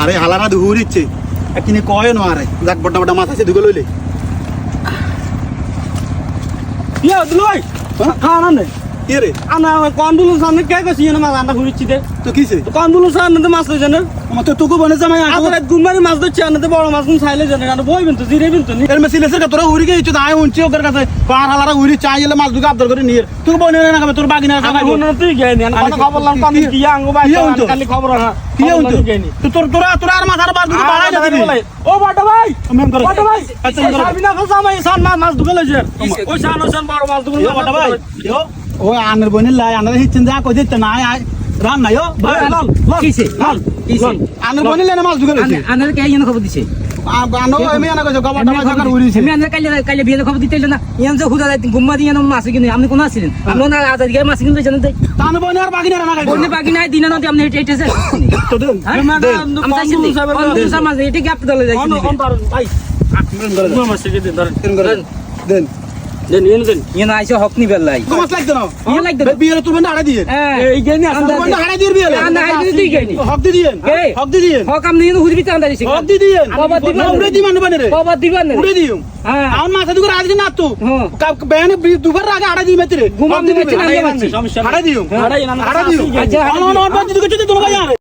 আরে হালারা ধুর ইচ্ছে। কিনে কয় নো আরে? যাক বড় বড় মাছ আছে দুগো লইলে। ইয়া দুলই খানা নে। কি রে? আনা কন্দুলু সামনে কে কইছি? না মাছ আনা ঘুরিছি দে। তো কিছে কন্দুলু সামনে মাছ লই জানে আমার তো তুকু বনে জামাই আগে আবার মাছ ধরছি আনাতে বড় মাছ কোন চাইলে জানে আর বইবেন তো জিরে বিন তো নি। এর মেসিলে সে তোরা উড়ি গেছে তাই উনছি ওর কাছে। পার হালারা উড়ি চাই মাছ দুগো আবদার করে নিয়ে তুই বনে না খাবে তোর বাগিনা আমার খাবে তুই গেই নি কথা খবর লাম কাম কি- কি আঙ্গো বাই কালি খবর না কি হইতো নি তো তোর তোরা তোরা আর মাথার বার দুগো বাড়াই দিবি ও বাটা ভাই মেম করে বাটা ভাই আচ্ছা, মেম করে। সাবিনা সান মাছ মাছ ঢুকে লইছে। ওই সান সান বড় মাছ ঢুকে ইয়ো ভাই ইয়ো ও আনের বনে লাই আনের হিচ্ছেন যা কই দিতে না আয় রান না ইয়ো ভাই লাল লাল কিসে? লাল কিসে? আনের বনে লেনা মাছ দুগো লইছে আনার কে ইয়ান খবর দিছে? আনো এমনি আনা কইছো জাকার উড়িছে আমি আনার কাইলে কাইলে বিয়ে খবর দিতে না। ইয়ান যে হুদা গুম্মা দিয়ে না মাছ কিনে আপনি কোন আসছিলেন আপনি না আজ আজকে মাছ কিনতে জানেন তাই তান বনে আর বাগিনা না খাইছো বন্যে বাকি নাই দিনা নদী আপনি এটা এটা তো দেন। আমি চাইছি কন্দুলু সামাজ এটা গ্যাপ দলে যাইছি ভাই। মেম করে মাছ থেকে দিন ধরেন। দেন। করে দেন দেন ইন দেন ইয়ান আইছে হক নি বেলাই তো মাছ লাগতো না ইয়ান লাগতো বিয়ের তুই আড়া দিয়ে হ্যাঁ এই গেনি আন্দাজ বনে আড়া দিয়ে বিয়ে আন্দাজ হাইতে তুই গেনি হক দি দিয়ে হক দি দিয়ে হক আপনি ইয়ান হুদি বিতে আন্দাজ হক দি দিয়ে বাবা দিবা উড়ে দি মানু বনে বাবা দিবেন না উড়ে দিও হ্যাঁ আমার মাথা দুগো রাজ না তো হ্যাঁ। বেনে আগে আড়া দিয়ে মেতে ঘুমাম দিবে দিবে। না, আমি আড়া দিও আড়া দিও আচ্ছা, বাজি দুগো চতে তোর ভাই